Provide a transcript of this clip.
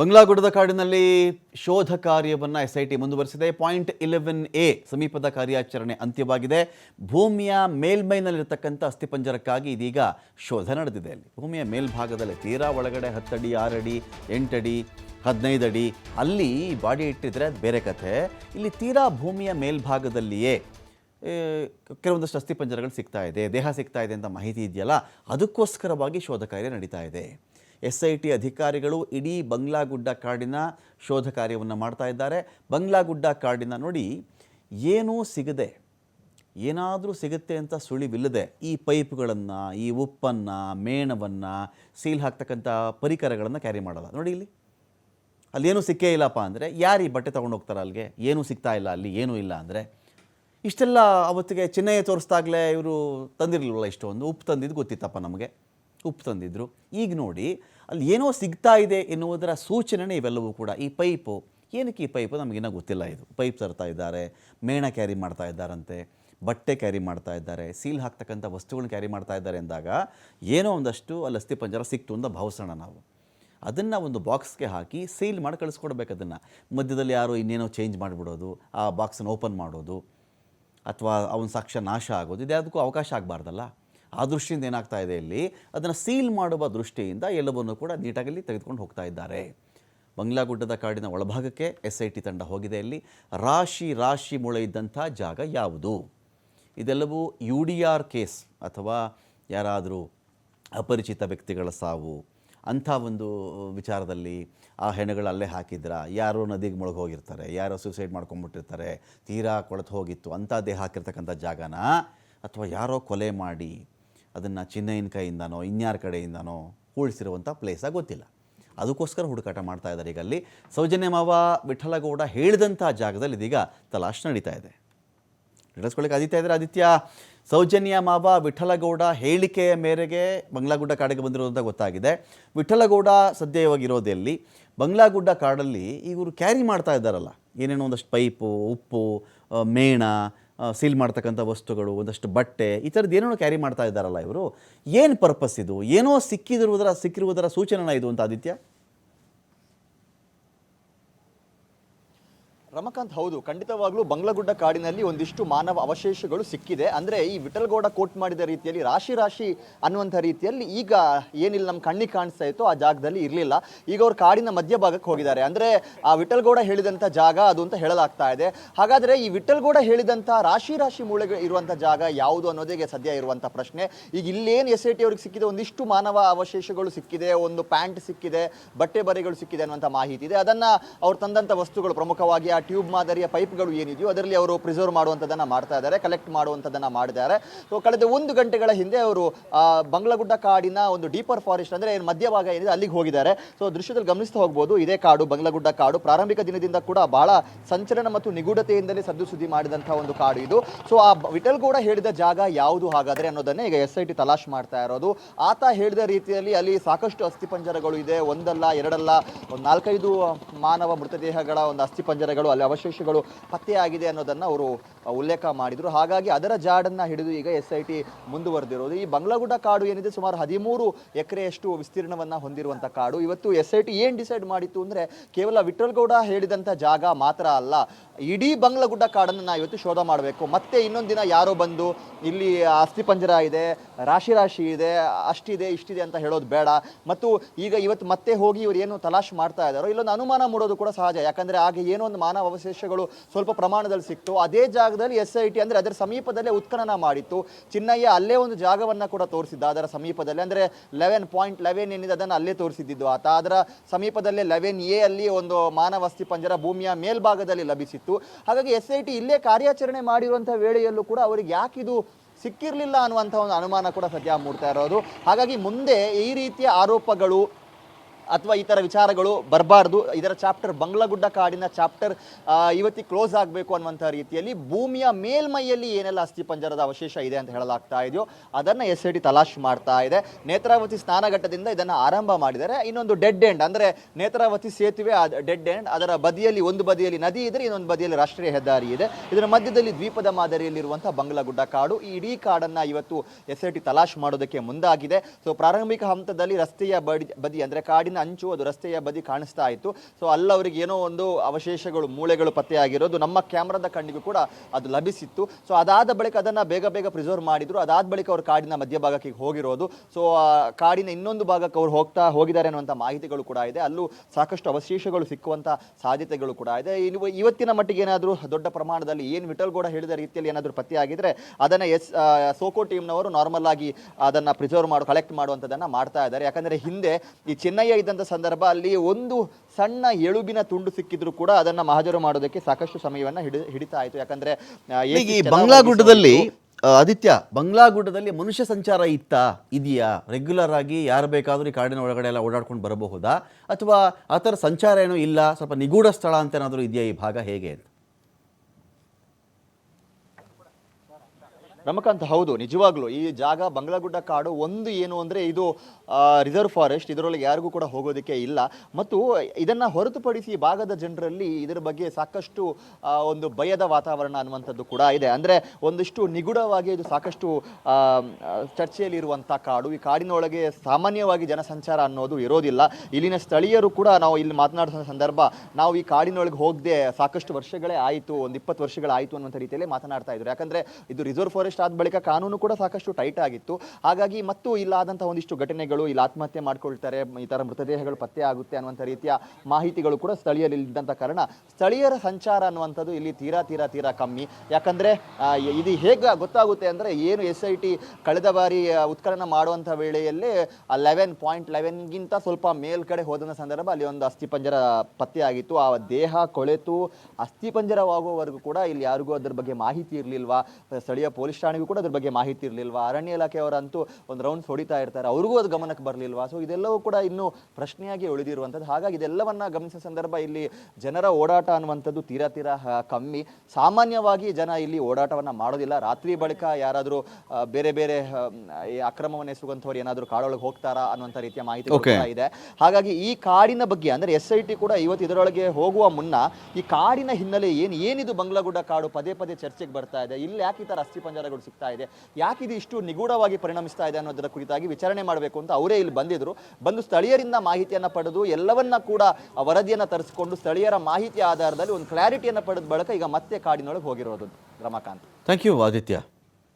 ಬಂಗ್ಲಾಗುಡ್ಡದ ಕಾಡಿನಲ್ಲಿ ಶೋಧ ಕಾರ್ಯವನ್ನು ಎಸ್ ಐ ಮುಂದುವರಿಸಿದೆ. ಪಾಯಿಂಟ್ ಇಲೆವೆನ್ ಎ ಸಮೀಪದ ಕಾರ್ಯಾಚರಣೆ ಅಂತ್ಯವಾಗಿದೆ. ಭೂಮಿಯ ಮೇಲ್ಮೈನಲ್ಲಿರತಕ್ಕಂಥ ಅಸ್ಥಿಪಂಜರಕ್ಕಾಗಿ ಇದೀಗ ಶೋಧ ನಡೆದಿದೆ ಅಲ್ಲಿ. ಭೂಮಿಯ ಮೇಲ್ಭಾಗದಲ್ಲಿ ತೀರಾ ಒಳಗಡೆ ಹತ್ತಡಿ, ಆರಡಿ, ಎಂಟಡಿ ಹದಿನೈದು ಅಡಿ ಅಲ್ಲಿ ಬಾಡಿ ಇಟ್ಟಿದ್ರೆ ಅದು ಬೇರೆ ಕಥೆ. ಇಲ್ಲಿ ತೀರಾ ಭೂಮಿಯ ಮೇಲ್ಭಾಗದಲ್ಲಿಯೇ ಕೆಲವೊಂದಷ್ಟು ಅಸ್ಥಿಪಂಜರಗಳು ಸಿಗ್ತಾ ಇದೆ, ದೇಹ ಸಿಗ್ತಾ ಇದೆ ಅಂತ ಮಾಹಿತಿ ಇದೆಯಲ್ಲ? ಅದಕ್ಕೋಸ್ಕರವಾಗಿ ಶೋಧ ಕಾರ್ಯ ನಡೀತಾ ಇದೆ. ಎಸ್ ಐ ಟಿ ಅಧಿಕಾರಿಗಳು ಇಡೀ ಬಂಗ್ಲಾಗುಡ್ಡ ಕಾಡಿನ ಶೋಧ ಕಾರ್ಯವನ್ನು ಮಾಡ್ತಾ ಇದ್ದಾರೆ. ಬಂಗ್ಲಾಗುಡ್ಡ ಕಾಡಿನ ನೋಡಿ ಏನೂ ಸಿಗದೆ, ಏನಾದರೂ ಸಿಗುತ್ತೆ ಅಂತ ಸುಳಿವಿಲ್ಲದೆ ಈ ಪೈಪ್ಗಳನ್ನು, ಈ ಉಪ್ಪನ್ನು, ಮೇಣವನ್ನು ಸೀಲ್ ಹಾಕ್ತಕ್ಕಂಥ ಪರಿಕರಗಳನ್ನು ಕ್ಯಾರಿ ಮಾಡಲ್ಲ. ನೋಡಿ ಇಲ್ಲಿ. ಅಲ್ಲೇನೂ ಸಿಕ್ಕೇ ಇಲ್ಲಪ್ಪ ಅಂದರೆ ಯಾರು ಈ ಬಟ್ಟೆ ತೊಗೊಂಡು ಹೋಗ್ತಾರೆ ಅಲ್ಲಿಗೆ? ಏನೂ ಸಿಗ್ತಾ ಇಲ್ಲ, ಅಲ್ಲಿ ಏನೂ ಇಲ್ಲ ಅಂದರೆ? ಇಷ್ಟೆಲ್ಲ ಅವತ್ತಿಗೆ ಚೆನ್ನೈ ತೋರಿಸ್ದಾಗಲೇ ಇವರು ತಂದಿರಲಿಲ್ಲ ಇಷ್ಟೊಂದು? ಉಪ್ಪು ತಂದಿದ್ದು ಗೊತ್ತಿತ್ತಪ್ಪ ನಮಗೆ. ಉಪ್ಪು ತಂದಿದ್ದರು ಈಗ ನೋಡಿ, ಅಲ್ಲಿ ಏನೋ ಸಿಗ್ತಾ ಇದೆ ಎನ್ನುವುದರ ಸೂಚನೆ ಇವೆಲ್ಲವೂ ಕೂಡ ಈ ಪೈಪು. ಏನಕ್ಕೆ ಈ ಪೈಪು? ನಮಗಿನ್ನೂ ಗೊತ್ತಿಲ್ಲ ಇದು. ಪೈಪ್ ತರ್ತಾ ಇದ್ದಾರೆ, ಮೇಣ ಕ್ಯಾರಿ ಮಾಡ್ತಾ ಇದ್ದಾರಂತೆ, ಬಟ್ಟೆ ಕ್ಯಾರಿ ಮಾಡ್ತಾ ಇದ್ದಾರೆ, ಸೀಲ್ ಹಾಕ್ತಕ್ಕಂಥ ವಸ್ತುಗಳನ್ನ ಕ್ಯಾರಿ ಮಾಡ್ತಾ ಇದ್ದಾರೆ ಅಂದಾಗ ಏನೋ ಒಂದಷ್ಟು ಅಲ್ಲಿ ಅಸ್ಥಿ ಪಂಜರ ಸಿಕ್ತು ಅಂತ ಭಾವಿಸೋಣ ನಾವು. ಅದನ್ನು ಒಂದು ಬಾಕ್ಸ್ಗೆ ಹಾಕಿ ಸೀಲ್ ಮಾಡಿ ಕಳಿಸ್ಕೊಡ್ಬೇಕು ಅದನ್ನು. ಮಧ್ಯದಲ್ಲಿ ಯಾರೋ ಇನ್ನೇನೋ ಚೇಂಜ್ ಮಾಡಿಬಿಡೋದು, ಆ ಬಾಕ್ಸನ್ನು ಓಪನ್ ಮಾಡೋದು, ಅಥವಾ ಅವನ ಸಾಕ್ಷ್ಯ ನಾಶ ಆಗೋದು ಇದ್ಯಾವುದಕ್ಕೂ ಅವಕಾಶ ಆಗಬಾರ್ದಲ್ಲ? ಆ ದೃಷ್ಟಿಯಿಂದ ಏನಾಗ್ತಾ ಇದೆ ಇಲ್ಲಿ, ಅದನ್ನು ಸೀಲ್ ಮಾಡುವ ದೃಷ್ಟಿಯಿಂದ ಎಲ್ಲವನ್ನೂ ಕೂಡ ನೀಟಾಗಿ ಇಲ್ಲಿ ತೆಗೆದುಕೊಂಡು ಹೋಗ್ತಾ ಇದ್ದಾರೆ. ಬಂಗ್ಲಾಗುಡ್ಡದ ಕಾಡಿನ ಒಳಭಾಗಕ್ಕೆ ಎಸ್ ಐ ಟಿ ತಂಡ ಹೋಗಿದೆ ಇಲ್ಲಿ. ರಾಶಿ ರಾಶಿ ಮೊಳೆ ಇದ್ದಂಥ ಜಾಗ ಯಾವುದು? ಇದೆಲ್ಲವೂ ಯು ಡಿ ಆರ್ ಕೇಸ್ ಅಥವಾ ಯಾರಾದರೂ ಅಪರಿಚಿತ ವ್ಯಕ್ತಿಗಳ ಸಾವು, ಅಂಥ ಒಂದು ವಿಚಾರದಲ್ಲಿ ಆ ಹೆಣಗಳು ಅಲ್ಲೇ ಹಾಕಿದ್ರ, ಯಾರೋ ನದಿಗೆ ಮುಳುಗಿ ಹೋಗಿರ್ತಾರೆ, ಯಾರೋ ಸೂಸೈಡ್ ಮಾಡ್ಕೊಂಬಿಟ್ಟಿರ್ತಾರೆ, ತೀರಾ ಕೊಳೆತು ಹೋಗಿತ್ತು, ಅಂಥದ್ದೇ ಹಾಕಿರ್ತಕ್ಕಂಥ ಜಾಗನ? ಅಥವಾ ಯಾರೋ ಕೊಲೆ ಮಾಡಿ ಅದನ್ನು ಚಿನ್ನೈನ ಕೈಯಿಂದನೋ, ಇನ್ಯಾರ ಕಡೆಯಿಂದನೋ ಹೂಳಿಸಿರುವಂಥ ಪ್ಲೇಸಾಗಿ ಗೊತ್ತಿಲ್ಲ. ಅದಕ್ಕೋಸ್ಕರ ಹುಡುಕಾಟ ಮಾಡ್ತಾ ಇದ್ದಾರೆ. ಈಗ ಅಲ್ಲಿ ಸೌಜನ್ಯ ಮಾವ ವಿಠಲಗೌಡ ಹೇಳಿದಂಥ ಜಾಗದಲ್ಲಿ ಇದೀಗ ತಲಾಶ್ ನಡೀತಾ ಇದೆ. ನಡೆಸ್ಕೊಳ್ಳಿಕ್ಕೆ ಆದಿತ್ಯ ಇದ್ದಾರೆ ಆದಿತ್ಯ, ಸೌಜನ್ಯ ಮಾವ ವಿಠಲಗೌಡ ಹೇಳಿಕೆಯ ಮೇರೆಗೆ ಬಂಗ್ಲಾಗುಡ್ಡ ಕಾಡಿಗೆ ಬಂದಿರೋದಂತ ಗೊತ್ತಾಗಿದೆ. ವಿಠಲಗೌಡ ಸದ್ಯ ಇವಾಗ ಇರೋದೆಲ್ಲಿ ಬಂಗ್ಲಾಗುಡ್ಡ ಕಾಡಲ್ಲಿ ಇವರು ಕ್ಯಾರಿ ಮಾಡ್ತಾ ಇದ್ದಾರಲ್ಲ. ಏನೇನೋ ಒಂದಷ್ಟು ಪೈಪು ಉಪ್ಪು ಮೇಣ ಸೀಲ್ ಮಾಡ್ತಕ್ಕಂಥ ವಸ್ತುಗಳು, ಒಂದಷ್ಟು ಬಟ್ಟೆ, ಈ ಥರದ್ದು ಏನೇನೋ ಕ್ಯಾರಿ ಮಾಡ್ತಾ ಇದ್ದಾರಲ್ಲ ಇವರು. ಏನು ಪರ್ಪಸ್ ಇದು? ಏನೋ ಸಿಕ್ಕಿದಿರುವುದರ, ಸಿಕ್ಕಿರುವುದರ ಸೂಚನೆನ ಇದು ಅಂತ ಆದಿತ್ಯ? ರಮಕಾಂತ್ ಹೌದು, ಖಂಡಿತವಾಗ್ಲೂ ಬಂಗ್ಲಗುಡ್ಡ ಕಾಡಿನಲ್ಲಿ ಒಂದಿಷ್ಟು ಮಾನವ ಅವಶೇಷಗಳು ಸಿಕ್ಕಿದೆ. ಅಂದ್ರೆ ಈ ವಿಠಲ್ಗೌಡ ಕೋಟ್ ಮಾಡಿದ ರೀತಿಯಲ್ಲಿ, ರಾಶಿ ರಾಶಿ ಅನ್ನುವಂಥ ರೀತಿಯಲ್ಲಿ ಈಗ ಏನಿಲ್ಲ ನಮ್ಮ ಕಣ್ಣಿಗೆ ಕಾಣಿಸ್ತಾ ಇತ್ತು, ಆ ಜಾಗದಲ್ಲಿ ಇರಲಿಲ್ಲ. ಈಗ ಅವ್ರು ಕಾಡಿನ ಮಧ್ಯಭಾಗಕ್ಕೆ ಹೋಗಿದ್ದಾರೆ. ಅಂದ್ರೆ ಆ ವಿಠಲ್ಗೌಡ ಹೇಳಿದಂಥ ಜಾಗ ಅದು ಅಂತ ಹೇಳಲಾಗ್ತಾ ಇದೆ. ಹಾಗಾದ್ರೆ ಈ ವಿಠಲ್ಗೌಡ ಹೇಳಿದಂಥ ರಾಶಿ ರಾಶಿ ಮೂಳೆಗಳು ಇರುವಂಥ ಜಾಗ ಯಾವುದು ಅನ್ನೋದೇ ಸದ್ಯ ಇರುವಂಥ ಪ್ರಶ್ನೆ. ಈಗ ಇಲ್ಲೇನು ಎಸ್ ಐ ಟಿ ಅವ್ರಿಗೆ ಸಿಕ್ಕಿದೆ, ಒಂದಿಷ್ಟು ಮಾನವ ಅವಶೇಷಗಳು ಸಿಕ್ಕಿದೆ, ಒಂದು ಪ್ಯಾಂಟ್ ಸಿಕ್ಕಿದೆ, ಬಟ್ಟೆ ಬರೆಗಳು ಸಿಕ್ಕಿದೆ ಅನ್ನುವಂಥ ಮಾಹಿತಿ ಇದೆ. ಅದನ್ನ ಅವ್ರು ತಂದಂಥ ವಸ್ತುಗಳು ಪ್ರಮುಖವಾಗಿ ಆ ಟ್ಯೂಬ್ ಮಾದರಿಯ ಪೈಪ್ಗಳು ಏನಿದೆಯೋ ಅದರಲ್ಲಿ ಅವರು ಪ್ರಿಸರ್ವ್ ಮಾಡುವಂಥದ್ದನ್ನು ಮಾಡ್ತಾ ಇದ್ದಾರೆ, ಕಲೆಕ್ಟ್ ಮಾಡುವಂಥದ್ದನ್ನು ಮಾಡಿದ್ದಾರೆ. ಸೊ ಕಳೆದ ಒಂದು ಗಂಟೆಗಳ ಹಿಂದೆ ಅವರು ಬಂಗ್ಲಗುಡ್ಡ ಕಾಡಿನ ಒಂದು ಡೀಪರ್ ಫಾರೆಸ್ಟ್ ಅಂದರೆ ಏನು ಮಧ್ಯಭಾಗ ಏನಿದೆ ಅಲ್ಲಿಗೆ ಹೋಗಿದ್ದಾರೆ. ಸೊ ದೃಶ್ಯದಲ್ಲಿ ಗಮನಿಸ್ತಾ ಹೋಗ್ಬೋದು, ಇದೇ ಕಾಡು, ಬಂಗ್ಲಗುಡ್ಡ ಕಾಡು, ಪ್ರಾರಂಭಿಕ ದಿನದಿಂದ ಕೂಡ ಬಹಳ ಸಂಚಲನ ಮತ್ತು ನಿಗೂಢತೆಯಿಂದಲೇ ಸದ್ದು ಸುದ್ದಿ ಮಾಡಿದಂಥ ಒಂದು ಕಾಡು ಇದು. ಸೊ ಆ ವಿಠಲ್ಗೌಡ ಹೇಳಿದ ಜಾಗ ಯಾವುದು ಹಾಗಾದರೆ ಅನ್ನೋದನ್ನೇ ಈಗ ಎಸ್ ಐ ಟಿ ತಲಾಶ್ ಮಾಡ್ತಾ ಇರೋದು. ಆತ ಹೇಳಿದ ರೀತಿಯಲ್ಲಿ ಅಲ್ಲಿ ಸಾಕಷ್ಟು ಅಸ್ಥಿಪಂಜರಗಳು ಇದೆ. ಒಂದಲ್ಲ, ಎರಡಲ್ಲ, ಒಂದು ನಾಲ್ಕೈದು ಮಾನವ ಮೃತದೇಹಗಳ ಒಂದು ಅಸ್ಥಿಪಂಜರಗಳು ಅಲ್ಲಿ ಅವಶೇಷಗಳು ಪತ್ತೆಯಾಗಿದೆ ಅನ್ನೋದನ್ನ ಅವರು ಉಲ್ಲೇಖ ಮಾಡಿದ್ರು. ಹಾಗಾಗಿ ಅದರ ಜಾಡನ್ನು ಹಿಡಿದು ಈಗ ಎಸ್ ಐ ಟಿ ಮುಂದುವರೆದಿರೋದು. ಈ ಬಂಗ್ಲಾಗುಡ್ಡ ಕಾಡು ಏನಿದೆ, ಸುಮಾರು ಹದಿಮೂರು ಎಕರೆಯಷ್ಟು ವಿಸ್ತೀರ್ಣವನ್ನ ಹೊಂದಿರುವಂತ ಕಾಡು. ಇವತ್ತು ಎಸ್ ಐ ಟಿ ಏನ್ ಡಿಸೈಡ್ ಮಾಡಿತ್ತು ಅಂದ್ರೆ, ಕೇವಲ ವಿಠಲ್ಗೌಡ ಹೇಳಿದಂತ ಜಾಗ ಮಾತ್ರ ಅಲ್ಲ, ಇಡೀ ಬಂಗ್ಲಗುಡ್ಡ ಕಾಡನ್ನು ನಾವು ಇವತ್ತು ಶೋಧ ಮಾಡಬೇಕು. ಮತ್ತೆ ಇನ್ನೊಂದು ದಿನ ಯಾರೋ ಬಂದು, ಇಲ್ಲಿ ಅಸ್ಥಿಪಂಜರ ಇದೆ, ರಾಶಿ ರಾಶಿ ಇದೆ, ಅಷ್ಟಿದೆ, ಇಷ್ಟಿದೆ ಅಂತ ಹೇಳೋದು ಬೇಡ. ಮತ್ತು ಈಗ ಇವತ್ತು ಮತ್ತೆ ಹೋಗಿ ಇವರು ಏನು ತಲಾಶ್ ಮಾಡ್ತಾ ಇದ್ದಾರೋ, ಇಲ್ಲೊಂದು ಅನುಮಾನ ಮೂಡೋದು ಕೂಡ ಸಹಜ. ಯಾಕಂದ್ರೆ, ಆಗ ಏನೋ ಒಂದು ಮಾನವ ಅವಶೇಷಗಳು ಸ್ವಲ್ಪ ಪ್ರಮಾಣದಲ್ಲಿ ಸಿಕ್ತು. ಅದೇ ಜಾಗದಲ್ಲಿ ಎಸ್ ಐ ಟಿ ಅಂದ್ರೆ ಅದರ ಸಮೀಪದಲ್ಲೇ ಉತ್ಖನನ ಮಾಡಿತ್ತು. ಚಿನ್ನಯ್ಯ ಅಲ್ಲೇ ಒಂದು ಜಾಗವನ್ನ ಕೂಡ ತೋರಿಸಿದ್ದ. ಅದರ ಸಮೀಪದಲ್ಲಿ ಅಂದ್ರೆ ಲೆವೆನ್ ಪಾಯಿಂಟ್ ಲೆವೆನ್ ಏನಿದೆ ಅದನ್ನು ಅಲ್ಲೇ ತೋರಿಸಿದ್ದು ಆತ. ಅದರ ಸಮೀಪದಲ್ಲೇ ಲೆವೆನ್ ಎ ಅಲ್ಲಿ ಒಂದು ಮಾನವ ಪಂಜರ ಭೂಮಿಯ ಮೇಲ್ಭಾಗದಲ್ಲಿ ಲಭಿಸಿತ್ತು. ಹಾಗಾಗಿ ಎಸ್ ಐ ಟಿ ಇಲ್ಲೇ ಕಾರ್ಯಾಚರಣೆ ಮಾಡಿರುವಂಥ ವೇಳೆಯಲ್ಲೂ ಕೂಡ ಅವರಿಗೆ ಯಾಕಿದು ಸಿಕ್ಕಿರಲಿಲ್ಲ ಅನ್ನುವಂಥ ಒಂದು ಅನುಮಾನ ಕೂಡ ಸದ್ಯ ಮೂಡ್ತಾ ಇರೋದು. ಹಾಗಾಗಿ ಮುಂದೆ ಈ ರೀತಿಯ ಆರೋಪಗಳು ಅಥವಾ ಈ ಥರ ವಿಚಾರಗಳು ಬರಬಾರ್ದು. ಇದರ ಚಾಪ್ಟರ್ ಬಂಗ್ಲಗುಡ್ಡ ಕಾಡಿನ ಚಾಪ್ಟರ್ ಇವತ್ತಿಗೆ ಕ್ಲೋಸ್ ಆಗಬೇಕು ಅನ್ನುವಂಥ ರೀತಿಯಲ್ಲಿ ಭೂಮಿಯ ಮೇಲ್ಮೈಯಲ್ಲಿ ಏನೆಲ್ಲ ಅಸ್ಥಿಪಂಜರದ ಅವಶೇಷ ಇದೆ ಅಂತ ಹೇಳಲಾಗ್ತಾ ಇದೆಯೋ ಅದನ್ನು ಎಸ್ ಐ ಟಿ ತಲಾಶ್ ಮಾಡ್ತಾ ಇದೆ. ನೇತ್ರಾವತಿ ಸ್ನಾನಘಟ್ಟದಿಂದ ಇದನ್ನು ಆರಂಭ ಮಾಡಿದರೆ ಇನ್ನೊಂದು ಡೆಡ್ ಎಂಡ್ ಅಂದರೆ ನೇತ್ರಾವತಿ ಸೇತುವೆ ಡೆಡ್ ಎಂಡ್ ಅದರ ಬದಿಯಲ್ಲಿ ಒಂದು ಬದಿಯಲ್ಲಿ ನದಿ ಇದೆ ಇನ್ನೊಂದು ಬದಿಯಲ್ಲಿ ರಾಷ್ಟ್ರೀಯ ಹೆದ್ದಾರಿ ಇದೆ. ಇದರ ಮಧ್ಯದಲ್ಲಿ ದ್ವೀಪದ ಮಾದರಿಯಲ್ಲಿರುವಂಥ ಬಂಗ್ಲಗುಡ್ಡ ಕಾಡು. ಈ ಇಡೀ ಕಾಡನ್ನ ಇವತ್ತು ಎಸ್ ಐ ಟಿ ತಲಾಶ್ ಮಾಡೋದಕ್ಕೆ ಮುಂದಾಗಿದೆ. ಸೊ ಪ್ರಾರಂಭಿಕ ಹಂತದಲ್ಲಿ ರಸ್ತೆಯ ಬಡಿ, ಬದಿ, ಅಂದರೆ ಕಾಡಿನ ಕಾಡಿನ ಅಂಚು ಅದು ರಸ್ತೆಯ ಬದಿ ಕಾಣಿಸ್ತಾ ಇತ್ತು. ಸೊ ಅಲ್ಲವರಿಗೆ ಏನೋ ಒಂದು ಅವಶೇಷಗಳು, ಮೂಳೆಗಳು ಪತ್ತೆಯಾಗಿರೋದು. ನಮ್ಮ ಕ್ಯಾಮ್ರಾದ ಕಣ್ಣಿಗೂ ಕೂಡ ಅದು ಲಭಿಸಿತ್ತು. ಸೊ ಅದಾದ ಬಳಿಕ ಅದನ್ನ ಬೇಗ ಬೇಗ ಪ್ರಿಸರ್ವ್ ಮಾಡಿದ್ರು. ಅದಾದ ಬಳಿಕ ಅವರು ಕಾಡಿನ ಮಧ್ಯಭಾಗಕ್ಕೆ ಹೋಗಿರೋದು. ಸೊ ಕಾಡಿನ ಇನ್ನೊಂದು ಭಾಗಕ್ಕೆ ಅವ್ರು ಹೋಗ್ತಾ ಹೋಗಿದ್ದಾರೆ ಅನ್ನುವಂಥ ಮಾಹಿತಿಗಳು ಕೂಡ ಇದೆ. ಅಲ್ಲೂ ಸಾಕಷ್ಟು ಅವಶೇಷಗಳು ಸಿಕ್ಕುವಂಥ ಸಾಧ್ಯತೆಗಳು ಕೂಡ ಇದೆ. ಇವತ್ತಿನ ಮಟ್ಟಿಗೆ ಏನಾದರೂ ದೊಡ್ಡ ಪ್ರಮಾಣದಲ್ಲಿ ಏನು ವಿಠಲ್ಗೌಡ ಹೇಳಿದ ರೀತಿಯಲ್ಲಿ ಏನಾದರೂ ಪತ್ತೆಯಾಗಿದ್ದರೆ ಅದನ್ನ ಎಸ್ ಸೋಕೋ ಟೀಮ್ನವರು ನಾರ್ಮಲ್ ಆಗಿ ಅದನ್ನ ಪ್ರಿಸರ್ವ್ ಮಾಡೋ ಕಲೆಕ್ಟ್ ಮಾಡುವಂಥದ್ದನ್ನು ಮಾಡ್ತಾ ಇದ್ದಾರೆ. ಯಾಕಂದ್ರೆ ಹಿಂದೆ ಈ ಚೆನ್ನಯ್ಯ ಇದ್ದಂಥ ಸಂದರ್ಭ ಅಲ್ಲಿ ಒಂದು ಸಣ್ಣ ಎಳುಬಿನ ತುಂಡು ಸಿಕ್ಕಿದ್ರು ಕೂಡ ಅದನ್ನ ಮಹಾಜರು ಮಾಡೋದಕ್ಕೆ ಸಾಕಷ್ಟು ಸಮಯವನ್ನ ಹಿಡಿ ಹಿಡಿತಾ ಆಯಿತು. ಯಾಕಂದ್ರೆ ಈ ಬಂಗ್ಲಾಗುಡ್ಡದಲ್ಲಿ ಆದಿತ್ಯ ಆದಿತ್ಯ ಬಂಗ್ಲಾಗುಡ್ಡದಲ್ಲಿ ಮನುಷ್ಯ ಸಂಚಾರ ಇತ್ತಾ ಇದೆಯಾ? ರೆಗ್ಯುಲರ್ ಆಗಿ ಯಾರು ಬೇಕಾದರೂ ಈ ಕಾಡಿನ ಒಳಗಡೆ ಎಲ್ಲ ಓಡಾಡ್ಕೊಂಡು ಬರಬಹುದಾ? ಅಥವಾ ಆ ಥರ ಸಂಚಾರ ಏನೂ ಇಲ್ಲ ಸ್ವಲ್ಪ ನಿಗೂಢ ಸ್ಥಳ ಅಂತ ಏನಾದರೂ ಇದೆಯಾ ಈ ಭಾಗ ಹೇಗೆ ಅಂತ? ರಮಕಾಂತ್ ಹೌದು ನಿಜವಾಗ್ಲೂ. ಈ ಜಾಗ ಬಂಗ್ಲಾಗುಡ್ಡ ಕಾಡು ಒಂದು ಏನು ಅಂದರೆ ಇದು ರಿಸರ್ವ್ ಫಾರೆಸ್ಟ್ ಇದರೊಳಗೆ ಯಾರಿಗೂ ಕೂಡ ಹೋಗೋದಕ್ಕೆ ಇಲ್ಲ. ಮತ್ತು ಇದನ್ನು ಹೊರತುಪಡಿಸಿ ಭಾಗದ ಜನರಲ್ಲಿ ಇದರ ಬಗ್ಗೆ ಸಾಕಷ್ಟು ಒಂದು ಭಯದ ವಾತಾವರಣ ಅನ್ನುವಂಥದ್ದು ಕೂಡ ಇದೆ. ಅಂದರೆ ಒಂದಿಷ್ಟು ನಿಗೂಢವಾಗಿ ಇದು ಸಾಕಷ್ಟು ಆ, ಆ, ಚರ್ಚೆಯಲ್ಲಿ ಇರುವಂಥ ಕಾಡು. ಈ ಕಾಡಿನೊಳಗೆ ಸಾಮಾನ್ಯವಾಗಿ ಜನಸಂಚಾರ ಅನ್ನೋದು ಇರೋದಿಲ್ಲ. ಇಲ್ಲಿನ ಸ್ಥಳೀಯರು ಕೂಡ ನಾವು ಇಲ್ಲಿ ಮಾತನಾಡಿದ ಸಂದರ್ಭ ನಾವು ಈ ಕಾಡಿನೊಳಗೆ ಹೋಗದೆ ಸಾಕಷ್ಟು ವರ್ಷಗಳೇ ಆಯಿತು ಒಂದು ಇಪ್ಪತ್ತು ವರ್ಷಗಳಾಯಿತು ಅನ್ನುವಂಥ ರೀತಿಯಲ್ಲಿ ಮಾತನಾಡ್ತಾ ಇದ್ರು. ಯಾಕಂದ್ರೆ ಇದು ರಿಸರ್ವ್ ಫಾರೆಸ್ಟ್ ಆದ ಬಳಿಕ ಕಾನೂನು ಕೂಡ ಸಾಕಷ್ಟು ಟೈಟ್ ಆಗಿತ್ತು. ಹಾಗಾಗಿ ಮತ್ತು ಇಲ್ಲಾದಂಥ ಒಂದಿಷ್ಟು ಘಟನೆಗಳು ಇಲ್ಲಿ ಆತ್ಮಹತ್ಯೆ ಮಾಡ್ಕೊಳ್ತಾರೆ, ಈ ಥರ ಮೃತದೇಹಗಳು ಪತ್ತೆ ಆಗುತ್ತೆ ಅನ್ನುವಂಥ ರೀತಿಯ ಮಾಹಿತಿಗಳು ಕೂಡ ಸ್ಥಳೀಯರಲ್ಲಿ ಇದ್ದಂಥ ಕಾರಣ ಸ್ಥಳೀಯರ ಸಂಚಾರ ಅನ್ನುವಂಥದ್ದು ಇಲ್ಲಿ ತೀರಾ ತೀರಾ ತೀರಾ ಕಮ್ಮಿ. ಯಾಕಂದ್ರೆ ಇದು ಹೇಗೆ ಗೊತ್ತಾಗುತ್ತೆ ಅಂದ್ರೆ ಏನು ಎಸ್ ಐ ಟಿ ಕಳೆದ ಬಾರಿ ಉತ್ಖನನ ಮಾಡುವಂಥ ವೇಳೆಯಲ್ಲಿ ಲೆವೆನ್ ಪಾಯಿಂಟ್ ಲೆವೆನ್ಗಿಂತ ಸ್ವಲ್ಪ ಮೇಲ್ಕಡೆ ಹೋದಂಥ ಸಂದರ್ಭ ಅಲ್ಲಿ ಒಂದು ಅಸ್ಥಿಪಂಜರ ಪತ್ತೆಯಾಗಿತ್ತು ಆ ದೇಹ ಕೊಳೆತು. ಅಸ್ಥಿಪಂಜರವಾಗುವವರೆಗೂ ಕೂಡ ಇಲ್ಲಿ ಯಾರಿಗೂ ಅದರ ಬಗ್ಗೆ ಮಾಹಿತಿ ಇರಲಿಲ್ವಾ? ಸ್ಥಳೀಯ ಪೊಲೀಸ್ ಠಾಣೆಗೂ ಕೂಡ ಅದ್ರ ಬಗ್ಗೆ ಮಾಹಿತಿ ಇರಲಿಲ್ವಾ? ಅರಣ್ಯ ಇಲಾಖೆಯವರಂತೂ ಒಂದು ರೌಂಡ್ಸ್ ಹೊಡಿತಾ ಇರ್ತಾರೆ. ಅವ್ರಿಗೂ ಅದು ಗಮನಕ್ಕೆ ಬರಲಿಲ್ವಾ? ಸೊ ಇದೆಲ್ಲವೂ ಕೂಡ ಇನ್ನೂ ಪ್ರಶ್ನೆಯಾಗಿ ಉಳಿದಿರುವಂಥದ್ದು. ಹಾಗಾಗಿ ಇದೆಲ್ಲವನ್ನ ಗಮನಿಸಿದ ಸಂದರ್ಭ ಇಲ್ಲಿ ಜನರ ಓಡಾಟ ಅನ್ನುವಂಥದ್ದು ತೀರಾ ತೀರಾ ಕಮ್ಮಿ. ಸಾಮಾನ್ಯವಾಗಿ ಜನ ಇಲ್ಲಿ ಓಡಾಟವನ್ನ ಮಾಡೋದಿಲ್ಲ. ರಾತ್ರಿ ಬಳಿಕ ಯಾರಾದರೂ ಬೇರೆ ಬೇರೆ ಅಕ್ರಮವನ್ನು ಎಸಗುವಂಥವ್ರು ಏನಾದರೂ ಕಾಡೊಳಗೆ ಹೋಗ್ತಾರಾ ಅನ್ನುವಂಥ ರೀತಿಯ ಮಾಹಿತಿ. ಇದೆ. ಹಾಗಾಗಿ ಈ ಕಾಡಿನ ಬಗ್ಗೆ ಅಂದ್ರೆ ಎಸ್ ಐ ಟಿ ಕೂಡ ಇವತ್ತು ಇದರೊಳಗೆ ಹೋಗುವ ಮುನ್ನ ಈ ಕಾಡಿನ ಹಿನ್ನೆಲೆ ಏನು ಏನಿದು ಬಂಗ್ಲಗುಡ್ಡ ಕಾಡು? ಪದೇ ಪದೇ ಚರ್ಚೆಗೆ ಬರ್ತಾ ಇದೆ. ಇಲ್ಲಿ ಯಾಕೆ ಈ ಥರ ಅಸ್ಥಿಪಂಜರಗಳು ಸಿಗ್ತಾ ಇದೆ. ಯಾಕೆ ಇದು ಇಷ್ಟು ನಿಗೂಢವಾಗಿ ಪರಿಣಮಿಸ್ತಾ ಇದೆ ಅನ್ನೋದರ ಕುರಿತಾಗಿ ವಿಚಾರಣೆ ಮಾಡಬೇಕು ಅಂತ ಅವರೇ ಇಲ್ಲಿ ಬಂದಿದ್ರು. ಬಂದು ಸ್ಥಳೀಯರಿಂದ ಮಾಹಿತಿಯನ್ನ ಪಡೆದು ಎಲ್ಲವನ್ನ ಕೂಡ ವರದಿಯನ್ನ ತರಿಸಿಕೊಂಡು ಸ್ಥಳೀಯರ ಮಾಹಿತಿ ಆಧಾರದಲ್ಲಿ ಒಂದು ಕ್ಲಾರಿಟಿಯನ್ನು ಪಡೆದ ಬಳಿಕ ಈಗ ಮತ್ತೆ ಕಾಡಿನೊಳಗೆ ಹೋಗಿರೋದು ರಮಾಕಾಂತ್. Thank you Aditya.